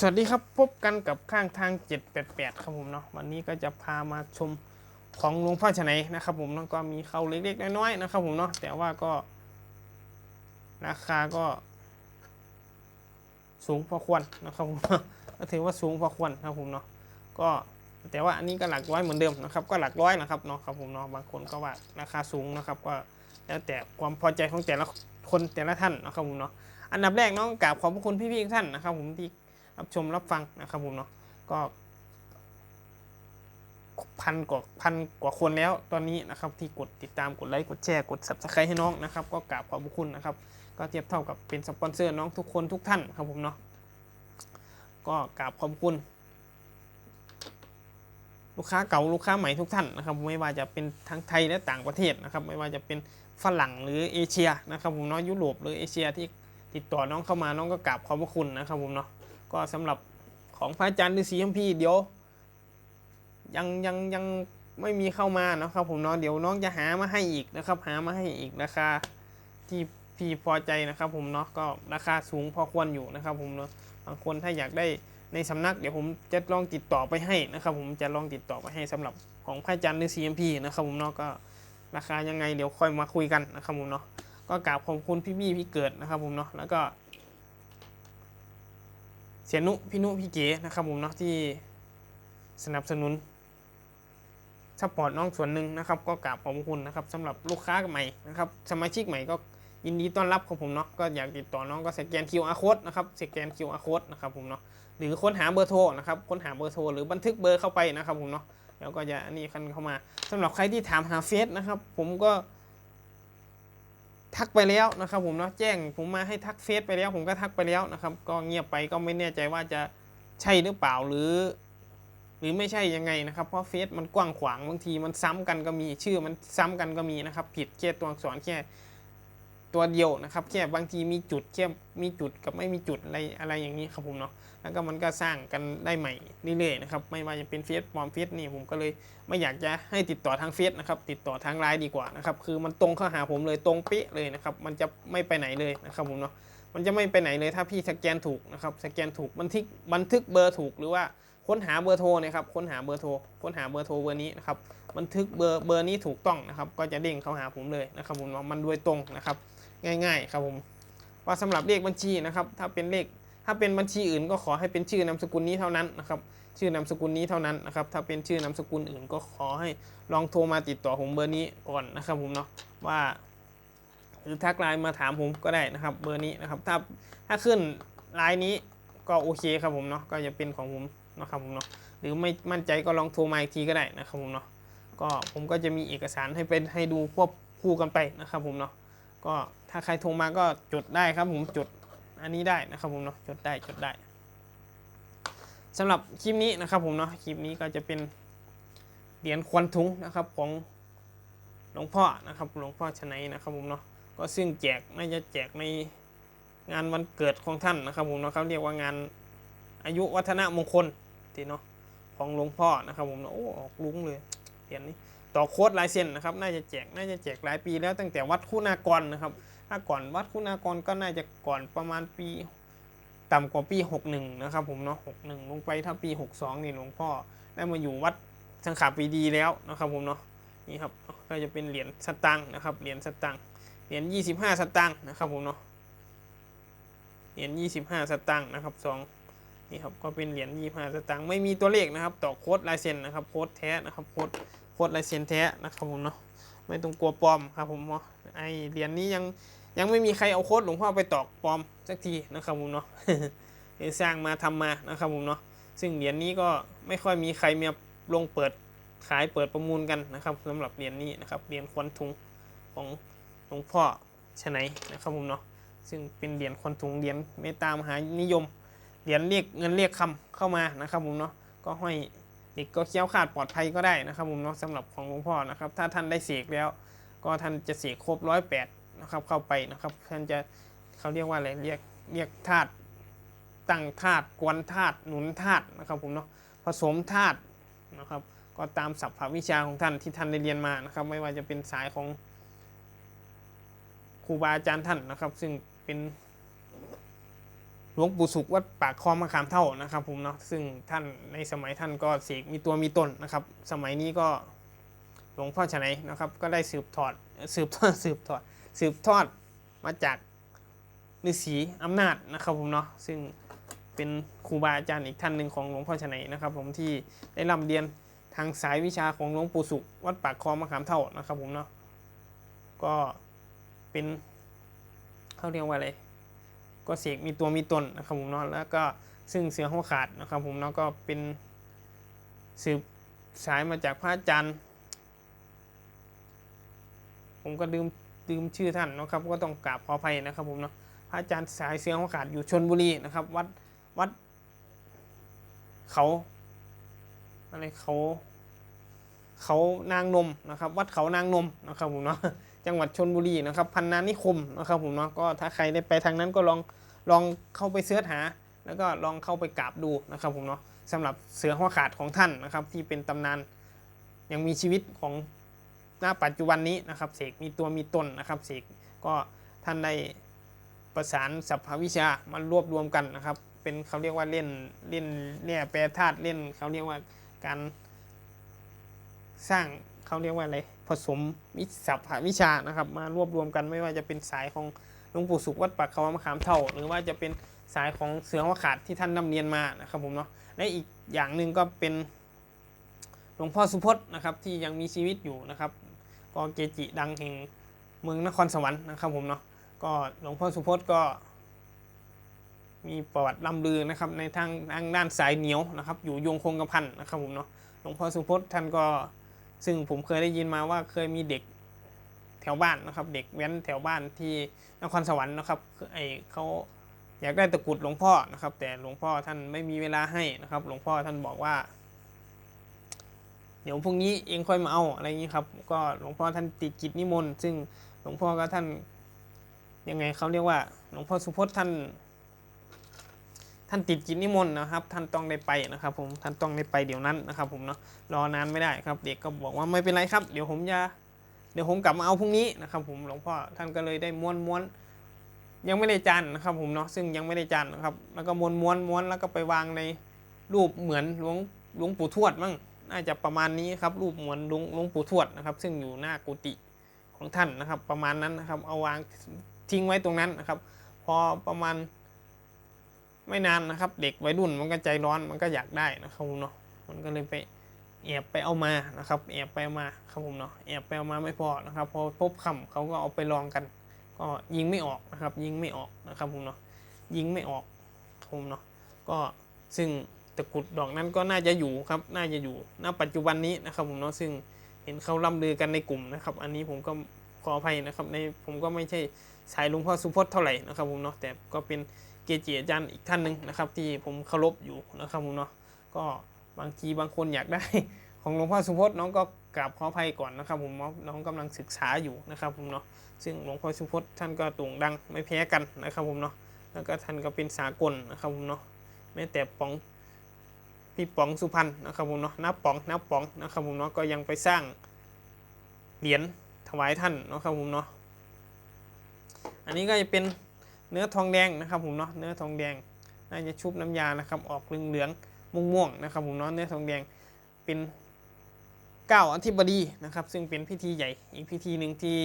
สวัสดีครับพบกันกับข้างทาง 788 ครับผมเนาะวันนี้ก็จะพามาชมของหลวงพ่อชนัยนะครับผมแล้วก็มีเข้าเล็กๆน้อยๆนะครับผมเนาะแต่ว่าก็ ราคาก็ สูงพอควรนะครับผมก็ถือว่าสูงพอควรครับผมเนาะก็แต่ว่าอันนี้ก็หลักร้อยเหมือนเดิมนะครับ ก็หลักร้อยนะครับเนาะครับผมเนาะบางคนก็ว่าราคาสูงนะครับก็แล้วแต่ความพอใจของแต่ละคนแต่ละท่านนะครับผมเนาะอันดับแรกน้องกราบขอบพระคุณพี่ๆท่านนะครับผมที่ รับชมรับฟังนะครับผมเนาะก็พันกว่าพันกว่าคนแล้วตอนนี้นะครับที่กดติดตามกดไลค์กดแชร์กด subscribe ให้น้องนะครับ ก็กราบขอบคุณนะครับ ก็เทียบเท่ากับเป็นสปอนเซอร์น้องทุกคนทุกท่านครับผมเนาะก็กราบขอบคุณ ลูกค้าเก่าลูกค้าใหม่ทุกท่านนะครับ ไม่ว่าจะเป็นทั้งไทยและต่างประเทศนะครับ ไม่ว่าจะเป็นฝรั่งหรือเอเชียนะครับผมเนาะยุโรปหรือเอเชียที่ติดต่อน้องเข้ามาน้องก็กราบขอบคุณนะครับผมเนาะ ก็สำหรับของพระอาจารย์ฤาษีคัมภีร์เดี๋ยวยังยังยังไม่มีเข้ามานะครับผมเนาะเดี๋ยวน้องจะหามาให้อีกนะครับ หามาให้อีกราคาที่พี่พอใจนะครับ ผมเนาะก็ราคาสูงพอควรอยู่นะครับ ผมเนาะบางคนถ้าอยากได้ในสำนักเดี๋ยวผมจะลองติดต่อไปให้นะครับ ผมจะลองติดต่อไปให้สำหรับของพระอาจารย์ฤาษีคัมภีร์นะครับ ผมเนาะก็ราคายังไงเดี๋ยวค่อยมาคุยกันนะครับผมเนาะก็กราบขอบคุณพี่บี้พี่เกิดนะครับผมเนาะแล้วก็ เสียนุพี่นุพี่เก๋นะครับผมเนาะที่สนับสนุนซัพพอร์ตน้องส่วนหนึ่งนะครับ ก็กราบขอบคุณนะครับสำหรับลูกค้าใหม่นะครับสมาชิกใหม่ก็ยินดีต้อนรับครับผมเนาะก็อยากติดต่อน้องก็สแกน QR code นะครับสแกน QR code นะครับผมเนาะหรือค้นหาเบอร์โทรนะครับค้นหาเบอร์โทรหรือบันทึกเบอร์เข้าไปนะครับผมเนาะแล้วก็จะอันนี้คันเข้ามาสำหรับใครที่ถามหาเฟซนะครับผมก็ ทักไปแล้วนะครับผมเนาะแจ้งผมมาให้ทักเฟซไปแล้ว ผมก็ทักไปแล้วนะครับ ก็เงียบไปก็ไม่แน่ใจว่าจะใช่หรือเปล่าหรือ หรือไม่ใช่ยังไงนะครับ เพราะเฟซมันกว้างขวางบางทีมันซ้ำกันก็มีชื่อมันซ้ำกันก็มีนะครับ ผิดแค่ตัวอักษรแค่ ตัวเดียวนะครับแค่บางทีมีจุดแค่มีจุดกับไม่มีจุดอะไรอะไรอย่างนี้ครับผมเนาะแล้วก็มันก็สร้างกันได้ใหม่เรื่อยๆนะครับไม่ว่าจะเป็นเฟซปลอมเฟซนี่ผมก็เลยไม่อยากจะให้ติดต่อทางเฟซนะครับติดต่อทางไลน์ดีกว่านะครับคือมันตรงเข้าหาผมเลยตรงเป๊ะเลยนะครับมันจะไม่ไปไหนเลยนะครับผมเนาะมันจะไม่ไปไหนเลยถ้าพี่สแกนถูกนะครับสแกนถูกบันทึกบันทึกเบอร์ถูกหรือว่าค้นหาเบอร์โทรนะครับค้นหาเบอร์โทรค้นหาเบอร์โทรเบอร์นี้นะครับบันทึกเบอร์เบอร์นี้ถูกต้องนะครับ ก็จะเด้งเข้าหาผมเลยนะครับผมเนาะมันโดยตรงนะครับ ง่าย ๆ ครับผมว่าสำหรับเลขบัญชีนะครับถ้าเป็นเลขถ้าเป็นบัญชีอื่นก็ขอให้เป็นชื่อนามสกุลนี้เท่านั้นนะครับชื่อนามสกุลนี้เท่านั้นนะครับถ้าเป็นชื่อนามสกุลอื่นก็ขอให้ลองโทรมาติดต่อผมเบอร์นี้ก่อนนะครับผมเนาะว่าหรือทักไลน์มาถามผมก็ได้นะครับเบอร์นี้นะครับถ้าถ้าขึ้นไลน์นี้ก็โอเคครับผมเนาะก็จะเป็นของผมนะครับผมเนาะหรือไม่มั่นใจก็ลองโทรมาอีกทีก็ได้นะครับผมเนาะก็ผมก็จะมีเอกสารให้เป็นให้ดูควบคู่กันไปนะครับผมเนาะ ก็ถ้าใครโทรมาก็จดได้ครับผมจดอันนี้ได้นะครับผมเนาะจดได้จดได้สำหรับคลิปนี้นะครับผมเนาะคลิปนี้ก็จะเป็นเหรียญควันทุงนะครับของหลวงพ่อนะครับหลวงพ่อชนัยนะครับผมเนาะก็ซึ่งแจกน่าจะแจกในงานวันเกิดของท่านนะครับผมเนาะเขาเรียกว่างานอายุวัฒนมงคลทีเนาะของหลวงพ่อนะครับผมเนาะโอ้ออกลุ้งเลยเหรียญนี้ ต่อโค้ดลายเซ็นนะครับ น่าจะแจก น่าจะแจกหลายปีแล้วตั้งแต่วัดคุณากรนะครับ ถ้าก่อนวัดคุณากรก็น่าจะก่อนประมาณปี ต่ำกว่าปี 61 นะครับผมเนาะ 61 ลงไปถ้าปี 62 นี่หลวงพ่อได้มาอยู่วัดสังขาปีดีแล้วนะครับผมเนาะ นี่ครับ ก็จะเป็นเหรียญสตังค์นะครับ เหรียญสตังค์ เหรียญ 25 สตังค์นะครับผมเนาะ เหรียญ 25 สตังค์นะครับสองนี่ครับก็เป็นเหรียญ25สตังค์ไม่มีตัวเลขนะครับ ต่อโค้ดลายเซ็นนะครับโค้ดแท้นะครับโค้ด โค้ดลายเซ็นแท้นะครับผมเนาะไม่ต้องกลัวปลอมครับผมเนาะไอเหรียญนี้ยังยังไม่มีใครเอาโค้ดหลวงพ่อไปตอกปลอมสักทีนะครับผมเนาะสร้างมาทำมานะครับผมเนาะซึ่งเหรียญนี้ก็ไม่ค่อยมีใครมาลงเปิดขายเปิดประมูลกันนะครับสำหรับเหรียญนี้นะครับเหรียญควันทุงของหลวงพ่อชนัยนะครับผมเนาะซึ่งเป็นเหรียญควันทุงเหรียญเมตตามหานิยมเหรียญเรียกเงินเรียกคำเข้ามานะครับผมเนาะก็ห้อย เด็กก็เคี้ยวขาดปลอดภัยก็ได้นะครับผมเนาะสำหรับของหลวงพ่อนะครับ ถ้าท่านได้เสกแล้ว ก็ท่านจะเสกครบร้อยแปดนะครับเข้าไปนะครับ ท่านจะเขาเรียกว่าอะไรเรียกเรียกธาตุตั้งธาตุกวนธาตุหนุนธาตุนะครับผมเนาะผสมธาตุนะครับ ก็ตามศัพท์วิชาของท่านที่ท่านได้เรียนมานะครับ ไม่ว่าจะเป็นสายของครูบาอาจารย์ท่านนะครับ ซึ่งเป็น หลวงปู่สุขวัดปากคลองมะขามเท่านะครับผมเนาะซึ่งท่านในสมัยท่านก็เสกมีตัวมีตนนะครับ สมัยนี้ก็หลวงพ่อชนัยนะครับ ก็ได้สืบทอดสืบทอดสืบทอดสืบทอดมาจากฤาษีอำนาจนะครับผมเนาะซึ่งเป็นครูบาอาจารย์อีกท่านหนึ่งของหลวงพ่อชนัยนะครับ ผมที่ได้ร่ำเรียนทางสายวิชาของหลวงปู่สุขวัดปากคลองมะขามเท่านะครับผมเนาะก็เป็นเขาเรียกว่าอะไร ก็เสกมีตัวมีตนนะครับผมเนาะแล้วก็ซึ่งเสือหัวขาดนะครับผมเนาะก็เป็นสืบสายมาจากพระอาจารย์ผมก็ลืมลืมชื่อท่านนะครับก็ต้องกราบขออภัยนะครับผมเนาะพระอาจารย์สายเสือหัวขาดอยู่ชนบุรีนะครับ วัดวัดเขาอะไรเขาเขานางนมนะครับ วัดเขานางนมนะครับผมเนาะ จังหวัดชนบุรีนะครับพันนานิคมนะครับผมเนาะก็ถ้าใครได้ไปทางนั้นก็ลองลองเข้าไปเสิร์ชหา แล้วก็ลองเข้าไปกราบดูนะครับผมเนาะสำหรับเสือหัวขาดของท่านนะครับที่เป็นตำนานยังมีชีวิตของหน้าปัจจุบันนี้นะครับเสกมีตัวมีตนนะครับเสกก็ท่านได้ประสานสัพพวิชามารวบรวมกันนะครับเป็นเขาเรียกว่าเล่นเล่นเนี่ยแปรธาตุเล่นเขาเรียกว่าการสร้าง เขาเรียกว่าอะไรผสมวิสัพพวิชานะครับ มารวบรวมกันไม่ว่าจะเป็นสายของหลวงปู่สุขวัดปากเขามะขามเท่า หรือว่าจะเป็นสายของเสือหัวขาดที่ท่านนำเรียนมานะครับผมเนาะและอีกอย่างหนึ่งก็เป็นหลวงพ่อสุพจน์นะครับที่ยังมีชีวิตอยู่นะครับก็เกจิดังแห่งเมืองนครสวรรค์นะครับผมเนาะก็หลวงพ่อสุพจน์ก็ มีประวัติล่ำลือนะครับในทางทางด้านสายเหนียวนะครับ อยู่ยงคงกระพันนะครับผมเนาะหลวงพ่อสุพจน์ท่านก็ ซึ่งผมเคยได้ยินมาว่าเคยมีเด็กแถวบ้านนะครับ เด็กแว้นแถวบ้านที่นครสวรรค์นะครับไอเขาอยากได้ตะกรุดหลวงพ่อนะครับ แต่หลวงพ่อท่านไม่มีเวลาให้นะครับ หลวงพ่อท่านบอกว่า เดี๋ยวพรุ่งนี้เองค่อยมาเอาอะไรอย่างนี้ครับ ก็หลวงพ่อท่านติดกิจนิมนต์ซึ่งหลวงพ่อก็ท่านยังไงเขาเรียกว่า หลวงพ่อสุพจน์ท่าน ท่านติดกิจนิมนต์นะครับ ท่านต้องได้ไปนะครับ ผมท่านต้องได้ไปเดี๋ยวนั้นนะครับ ผมเนาะรอนานไม่ได้ครับ เด็กก็บอกว่าไม่เป็นไรครับ เดี๋ยวผมจะเดี๋ยวผมกลับมาเอาพรุ่งนี้นะครับ ผมหลวงพ่อท่านก็เลยได้ม้วนม้วนยังไม่ได้จานนะครับ ผมเนาะซึ่งยังไม่ได้จานนะครับ แล้วก็ม้วนม้วนม้วนแล้วก็ไปวางในรูปเหมือนหลวงหลวงปู่ทวดมั้งน่าจะประมาณนี้ครับ รูปเหมือนหลวงหลวงปู่ทวดนะครับ ซึ่งอยู่หน้ากุฏิของท่านนะครับ ประมาณนั้นนะครับ เอาวางทิ้งไว้ตรงนั้นนะครับ พอประมาณ ไม่นานนะครับ เด็กวัยรุ่นมันก็ใจร้อนมันก็อยากได้นะครับผมเนาะมันก็เลยไปแอบไปเอามานะครับแอบไปเอามาครับผมเนาะแอบไปเอามาไม่พอนะครับพอพบคำเขาก็เอาไปลองกัน ก็ยิงไม่ออกนะครับ ยิงไม่ออกนะครับผมเนาะยิงไม่ออกครับผมเนาะก็ซึ่งตะกุดดอกนั้นก็น่าจะอยู่ครับน่าจะอยู่ณปัจจุบันนี้นะครับผมเนาะซึ่งเห็นเขาล่ำลือกันในกลุ่มนะครับ อันนี้ผมก็ขออภัยนะครับในผมก็ไม่ใช่สายลุงพ่อสุพจน์เท่าไหร่นะครับผมเนาะแต่ก็เป็น เกจิอาจารย์อีกท่านหนึ่งนะครับ ที่ผมเคารพอยู่นะครับผมเนาะก็บางทีบางคนอยากได้ของหลวงพ่อสุพจน์น้องก็กราบขออภัยก่อนนะครับผมเนาะน้องกำลังศึกษาอยู่นะครับผมเนาะซึ่งหลวงพ่อสุพจน์ท่านก็โด่งดังไม่แพ้กันนะครับผมเนาะแล้วก็ท่านก็เป็นสากลนะครับผมเนาะแม้แต่ป๋องพี่ป๋องสุพรรณนะครับผมเนาะน้าป๋องน้าป๋องนะครับผมเนาะก็ยังไปสร้างเหรียญถวายท่านนะครับผมเนาะอันนี้ก็จะเป็น เนื้อทองแดงนะครับผมเนาะเนื้อทองแดงน่าจะชุบน้ำยานะครับออกเหลืองๆม่วงๆนะครับผมเนาะเนื้อทองแดงเป็นเก้าอธิบดีนะครับ ซึ่งเป็นพิธีใหญ่อีกพิธีหนึ่งที่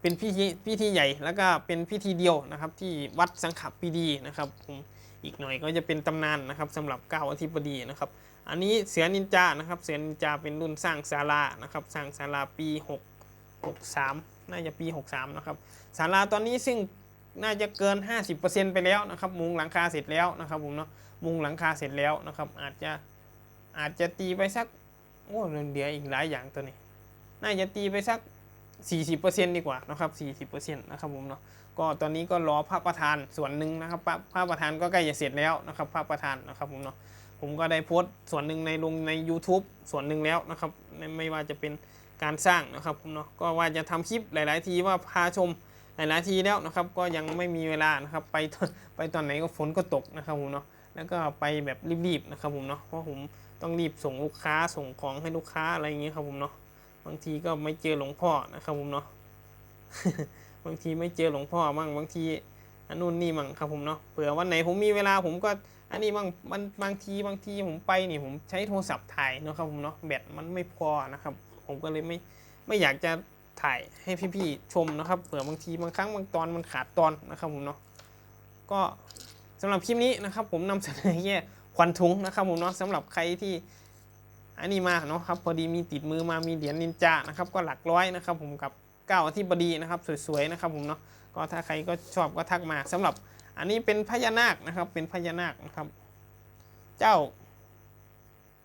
เป็นพิธีพิธีใหญ่แล้วก็เป็นพิธีเดียวนะครับ ที่วัดสังขปปีดีนะครับผมอีกหน่อยก็จะเป็นตำนานนะครับสำหรับเก้าอธิบดีนะครับ อันนี้เสือนินจานะครับ เสือนินจาเป็นรุ่นสร้างศาลานะครับ สร้างศาลาปี 6 63 น่าจะปี 63 นะครับศาลาตอนนี้ซึ่งน่าจะเกิน 50%ไปแล้วนะครับ มุงหลังคาเสร็จแล้วนะครับผมเนาะ มุงหลังคาเสร็จแล้วนะครับ อาจจะอาจจะตีไปสักโอ้เดี๋ยวอีกหลายอย่างตัวนี้ น่าจะตีไปสัก 40%ดีกว่านะครับ 40%นะครับผมเนาะ ก็ตอนนี้ก็รอพระประธานส่วนหนึ่งนะครับ พระพระประธานก็ใกล้จะเสร็จแล้วนะครับ พระประธานนะครับผมเนาะ ผมก็ได้โพสต์ส่วนหนึ่งในลงใน YouTube ส่วนหนึ่งแล้วนะครับ ไม่ว่าจะเป็นการสร้างนะครับผมเนาะก็ว่าจะทำคลิปหลาย ๆ ทีว่าพาชมหลาย ๆ ทีแล้วนะครับ ก็ยังไม่มีเวลานะครับไปไปตอนไหนก็ฝนก็ตกนะครับผมเนาะแล้วก็ไปแบบรีบ ๆ นะครับผมเนาะเพราะผมต้องรีบส่งลูกค้าส่งของให้ลูกค้าอะไรอย่างเงี้ยครับผมเนาะบางทีก็ไม่เจอหลวงพ่อนะครับผมเนาะบางทีไม่เจอหลวงพ่อบ้างบางที อันนู่นนี่มั่งครับผมเนาะเผื่อวันไหนผมมีเวลาผมก็อันนี้บางมันบางทีบางทีผมไปนี่ผมใช้โทรศัพท์ถ่ายเนาะครับผมเนาะแบตมันไม่พอนะครับ ผมก็เลยไม่ไม่อยากจะถ่ายให้พี่ๆชมนะครับเผื่อบางทีบางครั้งบางตอนมันขาดตอนนะครับผมเนาะก็สำหรับคลิปนี้นะครับ ผมนำเสนอแค่ควันทุงนะครับผมเนาะสำหรับใครที่อันนี้มาเนาะครับพอดีมีติดมือมามีเหรียญนินจานะครับก็หลักร้อยนะครับผมกับ เก้าอธิบดีนะครับสวยๆนะครับผมเนาะก็ถ้าใครก็ชอบก็ทักมาสำหรับอันนี้เป็นพญานาคนะครับเป็นพญานาคนะครับ เจ้า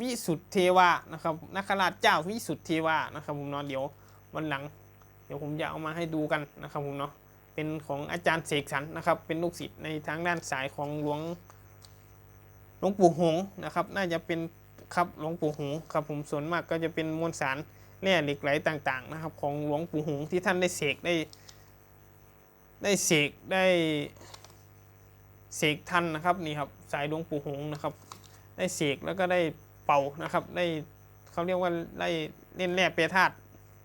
วิสุทธเทวานะครับนักราชเจ้าวิสุทธเทวานะครับผมเนาะเดี๋ยววันหลัง เดี๋ยวผมจะเอามาให้ดูกันนะครับผมเนาะเป็นของอาจารย์เสกสรรนะครับ เป็นลูกศิษย์ในทางด้านสายของหลวงหลวงปู่หงนะครับ น่าจะเป็นครับหลวงปู่หงครับผมส่วนมากก็จะเป็นมวลสาร แร่เหล็กไหลต่างๆนะครับ ของหลวงปู่หงที่ท่านได้เสกได้ ได้เสกได้เสกทันนะครับนี่ครับสายหลวงปู่หงนะครับ ได้เสกแล้วก็ได้เป่านะครับ ได้เขาเรียกว่าได้เล่นแร่เปรธาตุ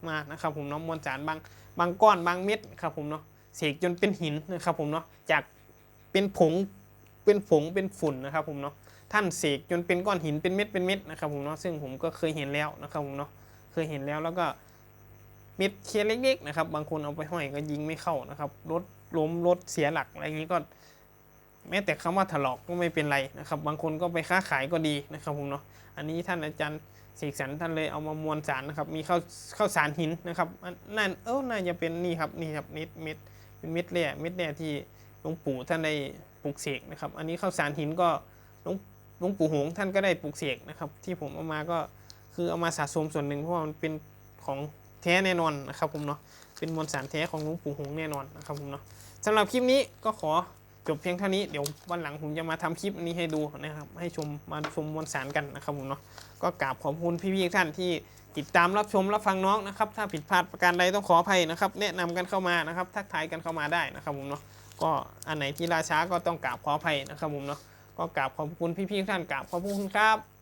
มานะครับ ผมเนาะมวลสารบางบางก้อนบางเม็ดครับผมเนาะเสกจนเป็นหินนะครับผมเนาะจากเป็นผงเป็นผงเป็นฝุ่นนะครับผมเนาะท่านเสกจนเป็นก้อนหินเป็นเม็ดเป็นเม็ดนะครับผมเนาะซึ่งผมก็เคยเห็นแล้วนะครับผมเนาะ เคยเห็นแล้วแล้วก็เม็ดเคียเล็กๆนะครับบางคนเอาไปห้อยก็ยิงไม่เข้านะครับรถล้มรถเสียหลักอะไรอย่างนี้ก็แม้แต่คำว่าถลอกก็ไม่เป็นไรนะครับ บางคนก็ไปค้าขายก็ดีนะครับผมเนาะอันนี้ท่านอาจารย์เสกสรรท่านเลยเอามามวลสารนะครับ มีข้าวข้าวสารหินนะครับนั่นเออน่าจะเป็นนี่ครับนี่ครับเม็ดเม็ดเป็นเม็ดแร่เม็ดแร่ที่หลวงปู่ท่านได้ปลูกเสกนะครับ อันนี้ข้าวสารหินก็หลวงหลวงปู่หงท่านก็ได้ปลูกเสกนะครับ ที่ผมเอามาก็ คือเอามาสะสมส่วนหนึ่งเพราะว่ามันเป็นของแท้แน่นอนนะครับผมเนาะเป็นมวลสารแท้ของหลวงปู่หงแน่นอนนะครับผมเนาะสำหรับคลิปนี้ก็ขอจบเพียงเท่านี้เดี๋ยววันหลังผมจะมาทำคลิปนี้ให้ดูนะครับให้ชมมาชมมวลสารกันนะครับผมเนาะก็กราบขอบคุณพี่ๆท่านที่ติดตามรับชมรับฟังน้องนะครับ ถ้าผิดพลาดประการใดต้องขออภัยนะครับ แนะนำกันเข้ามานะครับ ทักทายกันเข้ามาได้นะครับผมเนาะก็อันไหนที่ราช้าก็ต้องกราบขออภัยนะครับผมเนาะก็กราบขอบคุณพี่ๆท่านกราบขอบคุณครับ